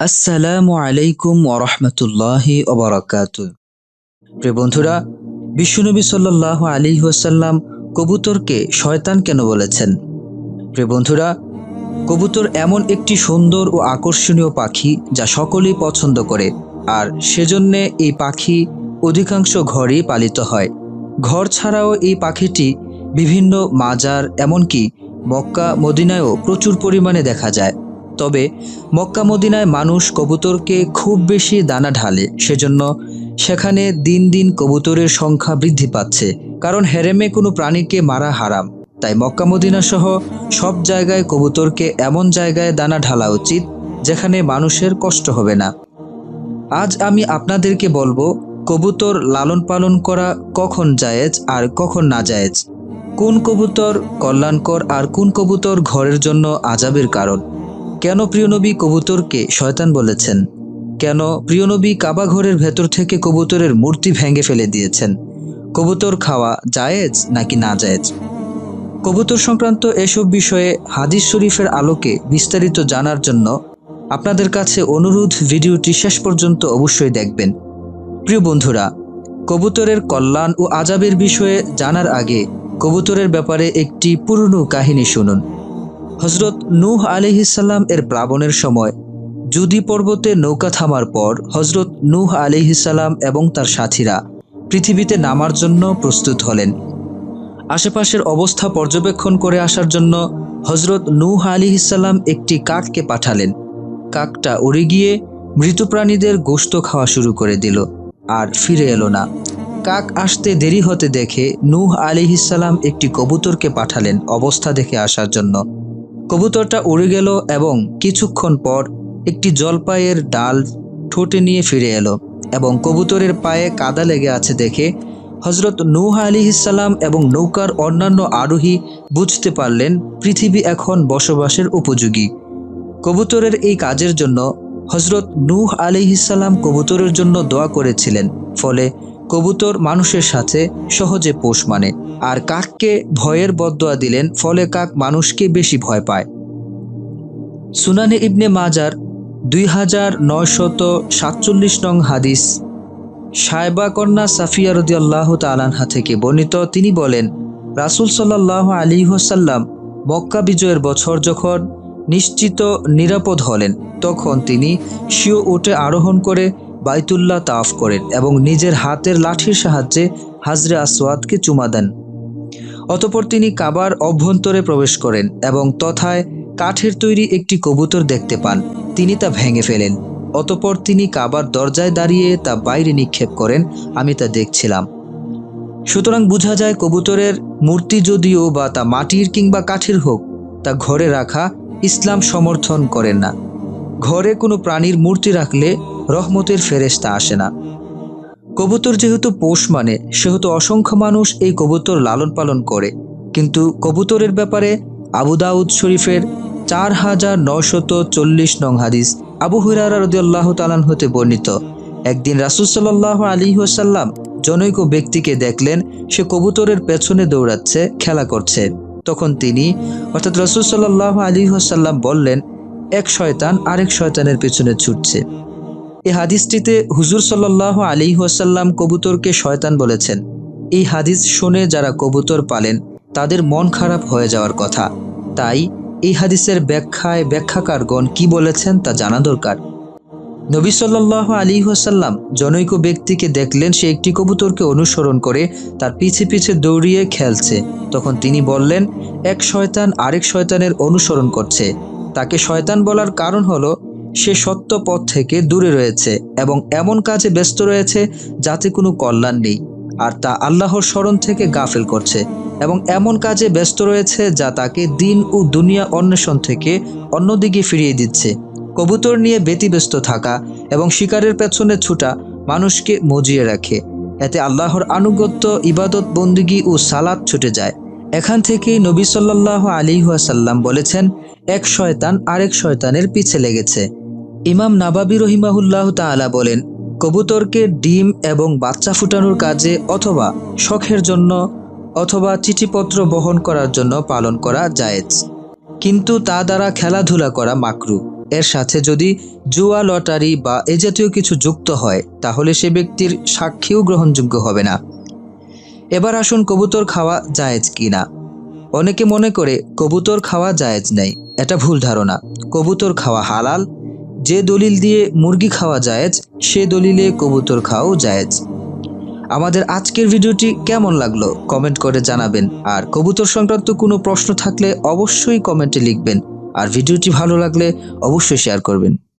আসসালামু আলাইকুম ওরহমতুল্লাহি ওবরাকাত প্রিয় বন্ধুরা, বিশ্বনবী সাল্লাহ আলী ওয়াসাল্লাম কবুতরকে শয়তান কেন বলেছেন? প্রিয় বন্ধুরা, কবুতর এমন একটি সুন্দর ও আকর্ষণীয় পাখি যা সকলেই পছন্দ করে আর সেজন্যে এই পাখি অধিকাংশ ঘরেই পালিত হয়। ঘর ছাড়াও এই পাখিটি বিভিন্ন মাজার, এমনকি মক্কা, মদিনায়ও প্রচুর পরিমাণে দেখা যায়। তবে মক্কা মদিনায় মানুষ কবুতরকে খুব বেশি দানা ঢালে, সেজন্য সেখানে দিন দিন কবুতরের সংখ্যা বৃদ্ধি পাচ্ছে, কারণ হেরেমে কোনো প্রাণীকে মারা হারাম। তাই মক্কা মদিনা সহ সব জায়গায় কবুতরকে এমন জায়গায় দানা ঢালা উচিত, যেখানে মানুষের কষ্ট হবে না। আজ আমি আপনাদেরকে বলব, কবুতর লালন পালন করা কখন জায়েজ আর কখন না জায়েজ। কোন কবুতর কল্যাণকর আর কোন কবুতর ঘরের জন্য আজাবের কারণ? কেন প্রিয়নবী কবুতরকে শয়তান বলেছেন? কেন প্রিয়নবী কাবা ঘরের ভেতর থেকে কবুতরের মূর্তি ভেঙে ফেলে দিয়েছেন? কবুতর খাওয়া জায়েজ নাকি না জায়েজ? কবুতর সংক্রান্ত এসব বিষয়ে হাদিস শরীফের আলোকে বিস্তারিত জানার জন্য আপনাদের কাছে অনুরোধ, ভিডিওটি শেষ পর্যন্ত অবশ্যই দেখবেন। প্রিয় বন্ধুরা, কবুতরের কল্যাণ ও আজাবের বিষয়ে জানার আগে কবুতরের ব্যাপারে একটি পুরনো কাহিনী শুনুন। হজরত নূহ আলিহিসাল্লাম এর প্লাবনের সময় জুদি পর্বতে নৌকা থামার পর হজরত নূহ আলিহিসাল্লাম এবং তার সাথীরা পৃথিবীতে নামার জন্য প্রস্তুত হলেন। আশেপাশের অবস্থা পর্যবেক্ষণ করে আসার জন্য হজরত নূহ আলিহিসাল্লাম একটি কাককে পাঠালেন। কাকটা উড়ে গিয়ে মৃত প্রাণীদের গোশত খাওয়া শুরু করে দিল আর ফিরে এলো না। কাক আসতে দেরি হতে দেখে নূহ আলিহিসাল্লাম একটি কবুতরকে পাঠালেন অবস্থা দেখে আসার জন্য। কবুতরটা উড়ে গেল এবং কিছুক্ষণ পর একটি জলপাইয়ের ডাল ঠোঁটে নিয়ে ফিরে এলো এবং কবুতরের পায়ে কাদা লেগে আছে দেখে হজরত নূহ আলিহিসাল্লাম এবং নৌকার অন্যান্য আরোহী বুঝতে পারলেন পৃথিবী এখন বসবাসের উপযোগী। কবুতরের এই কাজের জন্য হজরত নূহ আলিহিসাল্লাম কবুতরের জন্য দোয়া করেছিলেন, ফলে কবুতর মানুষের সাথে সহজে পোষ মানে। আর কাককে ভয়ের বদোয়া দিলেন, ফলে কাক মানুষকে বেশি ভয় পায়। সুনানে ইবনে মাজার দুই হাজার নয়শত সাতচল্লিশ নং হাদিস সাইবা কন্যা সাফিয়া আল্লাহ তালানহা থেকে বর্ণিত, তিনি বলেন, রাসুল সাল্লাহ আলী হোসাল্লাম মক্কা বিজয়ের বছর যখন নিশ্চিত নিরাপদ হলেন, তখন তিনি শিও উঠে আরোহণ করে বাইতুল্লাহ তাফ করেন এবং নিজের হাতের লাঠির সাহায্যে হাজরে আসওয়াদকে চুমা দেন। অতপর তিনি কাবার অভ্যন্তরে প্রবেশ করেন এবং তথায় কাঠের তৈরি একটি কবুতর দেখতে পান। তিনি তা ভেঙে ফেলেন। অতপর তিনি কাবার দরজায় দাঁড়িয়ে তা বাইরে নিক্ষেপ করেন। আমি তা দেখছিলাম। সুতরাং বোঝা যায় কবুতরের মূর্তি যদিও বা তা মাটির কিংবা কাঠের হোক, তা ঘরে রাখা ইসলাম সমর্থন করেন না। ঘরে কোনো প্রাণীর মূর্তি রাখলে রহমতের ফেরেস্তা আসে না। কবুতর যেহেতু পোষ মানে সেহেতু অসংখ্য মানুষ এই কবুতর লালন পালন করে। কিন্তু কবুতরের ব্যাপারে আবু দাউদ শরীফের চার হাজার নশত চল্লিশ নং হাদিস আবু হুরারা রদিয়াল্লাহ তালান হতে বর্ণিত। একদিন রাসুল সাল্লাহ আলী ওসাল্লাম জনৈক ব্যক্তিকে দেখলেন, সে কবুতরের পেছনে দৌড়াচ্ছে, খেলা করছে। তখন তিনি, অর্থাৎ রসুল সাল্লাহ আলী ওসাল্লাম বললেন, এক শয়তান আরেক শয়তানের পেছনে ছুটছে। এই হাদিসটিতে হুজুর সাল্লাহ আলী ওয়াসাল্লাম কবুতরকে শয়তান বলেছেন। এই হাদিস শুনে যারা কবুতর পালেন, তাদের মন খারাপ হয়ে যাওয়ার কথা। তাই এই হাদিসের ব্যাখ্যায় ব্যাখ্যাকারগণ কি বলেছেন তা জানা দরকার। নবী সাল্লাহ আলী ওয়াসাল্লাম জনৈক ব্যক্তিকে দেখলেন, সে একটি কবুতরকে অনুসরণ করে তার পিছে পিছে দৌড়িয়ে খেলছে। তখন তিনি বললেন, এক শয়তান আরেক শয়তানের অনুসরণ করছে। তাকে শয়তান বলার কারণ হলো সে সত্য পথ থেকে দূরে রয়েছে এবং এমন কাজে ব্যস্ত রয়েছে যাতে কোনো কল্যাণ নেই, আর তা আল্লাহর স্মরণ থেকে গাফেল করছে এবং এমন কাজে ব্যস্ত রয়েছে যা তাকে দিন ও দুনিয়া অন্বেষণ থেকে অন্যদিকে ফিরিয়ে দিচ্ছে। কবুতর নিয়ে ব্যতিব্যস্ত থাকা এবং শিকারের পেছনে ছুটা মানুষকে মজিয়ে রাখে। এতে আল্লাহর আনুগত্য, ইবাদত, বন্দিগি ও সালাদ ছুটে যায়। এখান থেকেই নবী সাল্লাহ আলী সাল্লাম বলেছেন, এক শয়তান আরেক শয়তানের পিছে লেগেছে। ইমাম নাবাবি রহিমাহুল্লাহ তালা বলেন, কবুতরকে ডিম এবং বাচ্চা ফুটানোর কাজে অথবা শখের জন্য অথবা চিঠিপত্র বহন করার জন্য পালন করা জায়েজ। কিন্তু তা দ্বারা খেলাধুলা করা মাকরু। এর সাথে যদি জুয়া, লটারি বা এ জাতীয় কিছু যুক্ত হয়, তাহলে সে ব্যক্তির সাক্ষীও গ্রহণযোগ্য হবে না। এবার আসুন কবুতর খাওয়া জায়েজ কি না অনেকে মনে করে কবুতর খাওয়া জায়েজ নেই, এটা ভুল ধারণা। কবুতর খাওয়া হালাল যে দলিল দিয়ে মুরগি খাওয়া জায়েজ, সে দলিলে কবুতর খাওয়াও জায়েজ। আমাদের আজকের ভিডিওটি কেমন লাগল কমেন্ট করে জানাবেন। আর কবুতর সংক্রান্ত কোনো প্রশ্ন থাকলে অবশ্যই কমেন্টে লিখবেন। আর ভিডিওটি ভালো লাগলে অবশ্যই শেয়ার করবেন।